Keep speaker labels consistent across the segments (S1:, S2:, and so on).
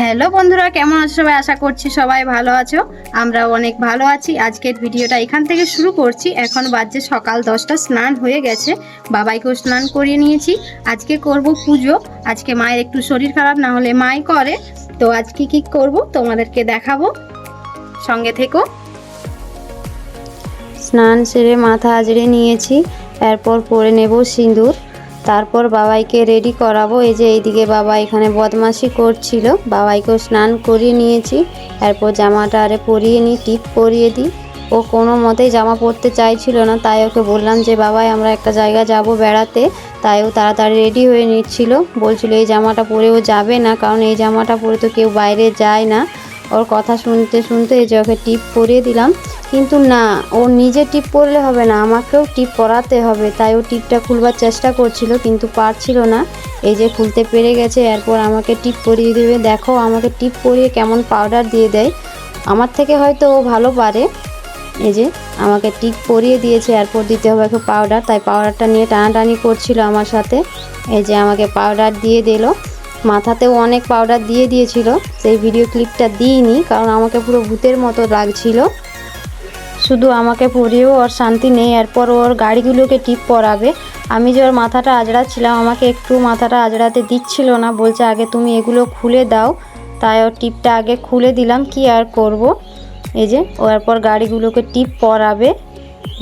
S1: Hello বন্ধুরা, কেমন আছো সবাই? আশা করছি সবাই ভালো আছো। আমরা অনেক ভালো আছি। আজকের ভিডিওটা এখান থেকে শুরু করছি। এখন বাজে সকাল দশটা, স্নান হয়ে গেছে। বাবাইকেও স্নান করিয়ে নিয়েছি। আজকে করব পুজো। আজকে মায়ের একটু শরীর খারাপ, না হলে মাই করে। তো আজকে কি করব তোমাদেরকে দেখাবো। সঙ্গে থেকো।
S2: স্নান সেরে মাথা আজড়ে নিয়েছি। এরপর পরে নেব সিঁদুর। তারপর বাবাইকে রেডি করাবো। এই যে এইদিকে বাবা এখানে বদমাশি করছিল। বাবাইকেও স্নান করিয়ে নিয়েছি। এরপর জামাটা আরে পরিয়ে নিই টিপ পরিয়ে দিই ও কোনো মতেই জামা পরতে চাইছিল না, তাই ওকে বললাম যে, বাবাই, আমরা একটা জায়গা যাব বেড়াতে। তাই ও তাড়াতাড়ি রেডি হয়ে নিচ্ছিল। বলছিল, এই জামাটা পরে ও যাবে না, কারণ এই জামাটা পরে তো কেউ বাইরে যায় না। ওর কথা শুনতে শুনতে এই যে ওকে টিপ পরিয়ে দিলাম। কিন্তু না, ও নিজে টিপ পরলে হবে না, আমাকেও টিপ পরাতে হবে, তাই ও টিপটা খুলবার চেষ্টা করছিল, কিন্তু পারছিল না। এই যে খুলতে পেরে গেছে, এরপর আমাকে টিপ পরিয়ে দেবে। দেখো, আমাকে টিপ পরিয়ে কেমন পাউডার দিয়ে দেয়। আমার থেকে হয়তো ও ভালো পারে। এই যে, আমাকে টিপ পরিয়ে দিয়েছে, এরপর দিতে হবে একটু পাউডার তাই পাউডারটা নিয়ে টানাটানি করছিল আমার সাথে। এই যে, আমাকে পাউডার দিয়ে দিল। মাথাতেও অনেক পাউডার দিয়ে দিয়েছিল। সেই ভিডিও ক্লিপটা দিইনি, কারণ আমাকে পুরো ভূতের মতো লাগছিল। শুধু আমাকে পরিয়েও ওর শান্তি নেই, এরপর ওর গাড়িগুলোকে টিপ পরাবে। আমি যে ওর মাথাটা আজড়াচ্ছিলাম, আমাকে একটু মাথাটা আজড়াতে দিচ্ছিল না, বলছে, আগে তুমি এগুলো খুলে দাও। তাই ওর টিপটা আগে খুলে দিলাম, কি আর করব? এই যে, ও এরপর গাড়িগুলোকে টিপ পরাবে।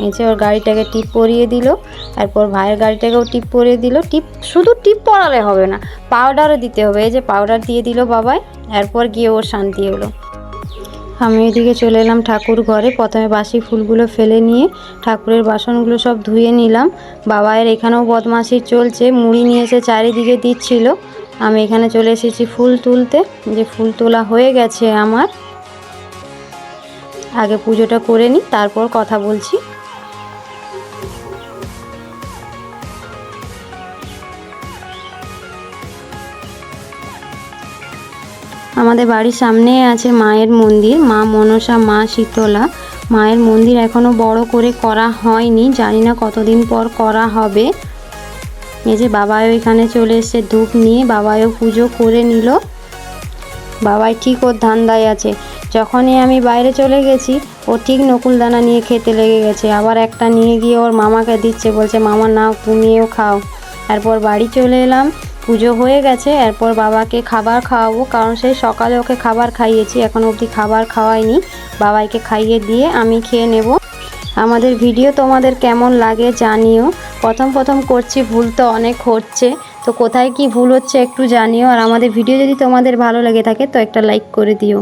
S2: এই যে, ওর গাড়িটাকে টিপ পরিয়ে দিল, এরপর ভাইয়ের গাড়িটাকেও টিপ পরিয়ে দিল। টিপ, শুধু টিপ পরালে হবে না, পাউডারও দিতে হবে। এই যে, পাউডার দিয়ে দিল বাবাই, এরপর গিয়ে ওর শান্তি হলো। আমি এদিকে চলে এলাম ঠাকুর ঘরে। প্রথমে বাসি ফুলগুলো ফেলে নিয়ে ঠাকুরের বাসনগুলো সব ধুয়ে নিলাম। বাবায়ের এখানেও বদমাসি চলছে, মুড়ি নিয়ে এসে চারিদিকে দিচ্ছিল। আমি এখানে চলে এসেছি ফুল তুলতে। যে ফুল তোলা হয়ে গেছে আমার। আগে পুজোটা করে নিই, তারপর কথা বলছি। আমাদের বাড়ির সামনে আছে মায়ের মন্দির, মা মনসা, মা শীতলা। মায়ের মন্দির এখনও বড় করে করা হয়নি, জানি না কতদিন পর করা হবে। এই যে বাবাও এখানে চলে এসে ধূপ নিয়ে, বাবাও পুজো করে নিল। বাবাই ঠিক ওর ধান্দায় আছে। যখনই আমি বাইরে চলে গেছি, ও ঠিক নকুলদানা নিয়ে খেতে লেগে গেছে। আবার একটা নিয়ে গিয়ে ওর মামাকে দিচ্ছে, বলছে, মামা, নাও তুমিও খাও। তারপর বাড়ি চলে এলাম। পুজো হয়ে গেছে, এরপর বাবাকে খাবার খাওয়াবো, কারণ সেই সকালে ওকে খাবার খাইয়েছি, এখন অবধি খাবার খাওয়াইনি। বাবাইকে খাইয়ে দিয়ে আমি খেয়ে নেব। আমাদের ভিডিও তোমাদের কেমন লাগে জানিও। প্রথম প্রথম করছি, ভুল তো অনেক হচ্ছে। তো কোথায় কি ভুল হচ্ছে একটু জানিও, আর আমাদের ভিডিও যদি তোমাদের ভালো লেগে থাকে তো একটা লাইক করে দিও।